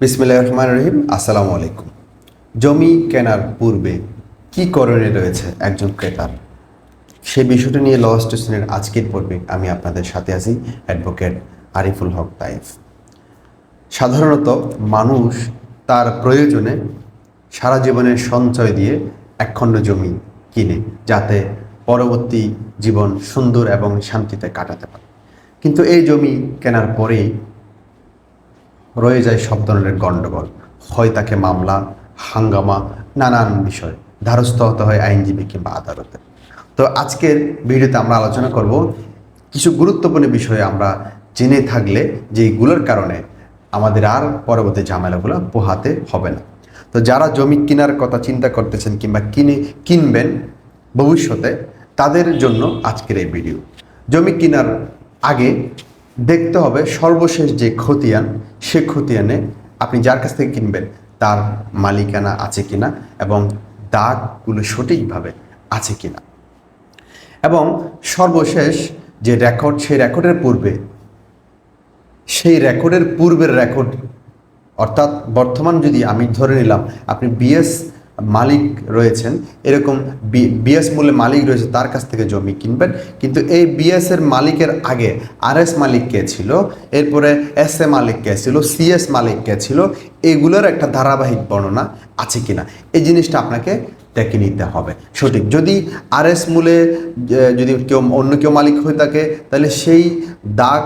বিসমিল্লাহ রহমান রহিম, আসসালামু আলাইকুম। জমি কেনার পূর্বে কি করণীয় রয়েছে একজন ক্রেতার সেই বিষয়টা নিয়ে ল স্টেশনের আজকের পর্বে আমি আপনাদের সাথে আছি অ্যাডভোকেট আরিফুল হক তাইফ। সাধারণত মানুষ তার প্রয়োজনে সারা জীবনের সঞ্চয় দিয়ে একখণ্ড জমি কিনে, যাতে পরবর্তী জীবন সুন্দর এবং শান্তিতে কাটাতে পারে। কিন্তু এই জমি কেনার পরেই রয়ে যায় সব ধরনের গণ্ডগোল। হয় তাকে মামলা, হাঙ্গামা, নানান বিষয়। ধারস্থ হতে হয় আইনজীবী কিংবা আদালতে। তো আজকের ভিডিওতে আমরা আলোচনা করব কিছু গুরুত্বপূর্ণ বিষয়ে আমরা জেনে থাকলে যে এইগুলোর কারণে আমাদের আর পরবর্তী ঝামেলাগুলো পোহাতে হবে না। তো যারা জমি কেনার কথা চিন্তা করতেছেন কিংবা কিনে, কিনবেন ভবিষ্যতে, তাদের জন্য আজকের এই ভিডিও। জমি কেনার আগে দেখতে হবে সর্বশেষ যে খতিয়ান, সে খতিয়ানে আপনি যার কাছ থেকে কিনবেন, তার মালিকানা আছে কিনা এবং দাগগুলো সঠিকভাবে আছে কিনা। এবং সর্বশেষ যে রেকর্ড সেই রেকর্ডের পূর্বে, সেই রেকর্ডের পূর্বের রেকর্ড অর্থাৎ বর্তমান যদি আমি ধরে নিলাম, আপনি বিএস মালিক রয়েছেন, এরকম বিএস মূল্যে মালিক রয়েছে তার কাছ থেকে জমি কিনবেন। কিন্তু এই বিএস এর মালিকের আগে আর এস মালিক কে ছিল, এরপরে এস এ মালিক কে ছিল সিএস মালিক কে ছিল, এগুলোর একটা ধারাবাহিক বর্ণনা আছে কিনা? এই জিনিসটা আপনাকে দেখে নিতে হবে। সঠিক। যদি আর এস মূলে যদি কেউ, অন্য কেউ মালিক হয়ে থাকে, তাহলে সেই দাগ,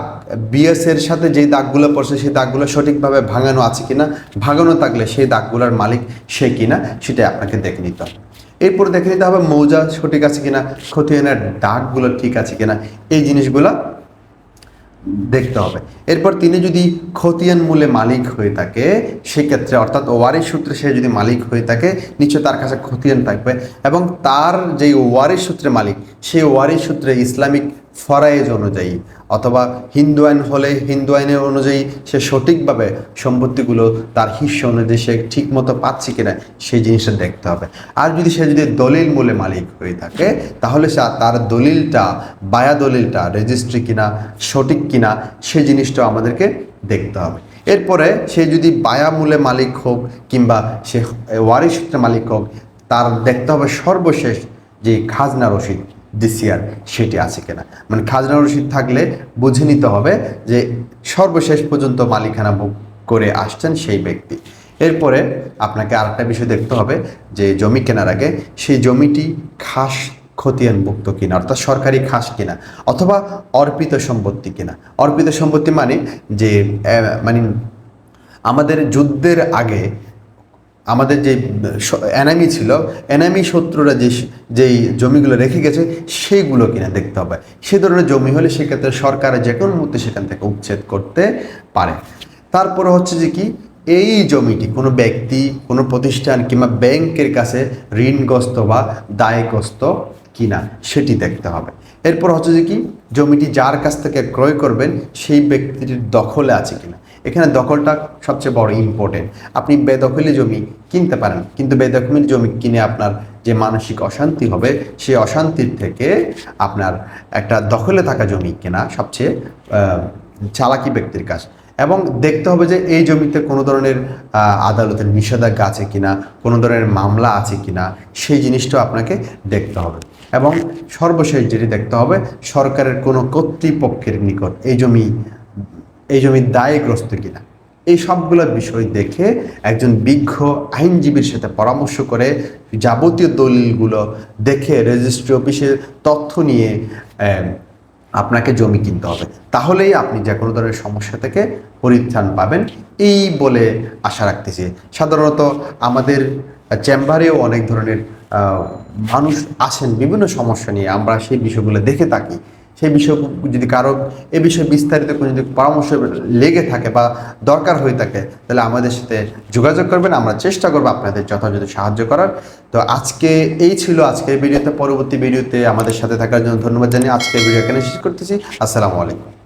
বিএস এর সাথে যেই দাগগুলো পড়ছে, সেই দাগগুলো সঠিকভাবে ভাঙানো আছে কিনা, ভাঙানো থাকলে সেই দাগগুলোর মালিক সে কিনা, সেটাই আপনাকে দেখে নিতে হবে। এরপর দেখে নিতে হবে মৌজা সঠিক আছে কিনা খতিয়ানের দাগগুলো ঠিক আছে কিনা, এই জিনিসগুলো দেখতে হবে। এরপর তিনি যদি খতিয়ান মূলে মালিক হয়ে থাকে, সেক্ষেত্রে অর্থাৎ ওয়ারিশ সূত্রে সে যদি মালিক হয়ে থাকে, নিশ্চয় তার কাছে খতিয়ান থাকবে এবং তার যেই ওয়ারিশ সূত্রে মালিক, সেই ওয়ারিশ সূত্রে ইসলামিক ফরায়েজ অনুযায়ী অথবা হিন্দু আইন হলে হিন্দু আইনের অনুযায়ী সে সঠিকভাবে সম্পত্তিগুলো তার হিস্য অনুযায়ী সে ঠিক মতো পাচ্ছে কিনা সেই জিনিসটা দেখতে হবে। আর যদি সে যদি দলিল মূলে মালিক হয়ে থাকে, তাহলে সে তার দলিলটা, বায়া দলিলটা রেজিস্ট্রি কিনা, সঠিক কিনা সে জিনিসটাও আমাদেরকে দেখতে হবে। এরপরে সে যদি বায়া মূলে মালিক হোক কিংবা সে ওয়ারিশ সূত্রে মালিক হোক, তার দেখতে হবে সর্বশেষ যে খাজনা রসিদ। ডিসিআর সেটি আছে কিনা। মানে খাজনা রসিদ থাকলে বুঝে নিতে হবে যে সর্বশেষ পর্যন্ত মালিকানা বুক করে আসছেন সেই ব্যক্তি। এরপরে আপনাকে আরেকটা বিষয় দেখতে হবে যে জমি কেনার আগে সেই জমিটি খাস খতিয়ানভুক্ত কিনা, অর্থাৎ সরকারি খাস কিনা, অথবা অর্পিত সম্পত্তি কিনা। অর্পিত সম্পত্তি মানে যে মানে আমাদের যুদ্ধের আগে আমাদের যে এনামি ছিল এনামি শত্রুরা যে, যেই জমিগুলো রেখে গেছে সেইগুলো কিনা দেখতে হবে। সে ধরনের জমি হলে সেক্ষেত্রে সরকারের যে কোনো মুহূর্তে সেখান থেকে উচ্ছেদ করতে পারে। তারপরে হচ্ছে যে কি, এই জমিটি কোনো ব্যক্তি, কোনো প্রতিষ্ঠান কিংবা ব্যাংকের কাছে ঋণগ্রস্ত বা দায়গ্রস্ত কিনা, সেটি দেখতে হবে। এরপর হচ্ছে যে কি, জমিটি যার কাছ থেকে ক্রয় করবেন, সেই ব্যক্তিটির দখলে আছে কিনা। এখানে দখলটা সবচেয়ে বড় ইম্পর্টেন্ট আপনি বেদখলি জমি কিনতে পারেন, কিন্তু বেদখলি জমি কিনে আপনার যে মানসিক অশান্তি হবে, সেই অশান্তির থেকে আপনার একটা দখলে থাকা জমি কেনা সবচেয়ে চালাকি ব্যক্তির কাজ। এবং দেখতে হবে যে এই জমিতে কোনো ধরনের আদালতের নিষেধাজ্ঞা আছে কিনা, কোনো ধরনের মামলা আছে কিনা, সেই জিনিসটাও আপনাকে দেখতে হবে। এবং সর্বশেষ যেটি দেখতে হবে, সরকারের কোনো কর্তৃপক্ষের নিকট এই জমি এই জমির দায়গ্রস্ত কিনা? এই সবগুলো বিষয় দেখে একজন বিজ্ঞ আইনজীবীর সাথে পরামর্শ করে যাবতীয় দলিলগুলো দেখে রেজিস্ট্রি অফিসের তথ্য নিয়ে আপনাকে জমি কিনতে হবে। তাহলেই আপনি যে কোনো ধরনের সমস্যা থেকে পরিত্রাণ পাবেন। এই বলে আশা রাখতেছি। সাধারণত আমাদের চেম্বারেও অনেক ধরনের মানুষ আসেন বিভিন্ন সমস্যা নিয়ে আমরা সেই বিষয়গুলো দেখে থাকি। সেই বিষয় যদি কারও এ বিষয়ে বিস্তারিত কোনো যদি পরামর্শ লেগে থাকে বা দরকার হয়ে থাকে, তাহলে আমাদের সাথে যোগাযোগ করবেন। আমরা চেষ্টা করব আপনাদের যথাযথ সাহায্য করার। তো আজকে এই ছিল আজকের ভিডিওতে। পরবর্তী ভিডিওতে আমাদের সাথে থাকার জন্য ধন্যবাদ জানিয়ে আজকের ভিডিও এখানে শেষ করতেছি। আসসালামু আলাইকুম।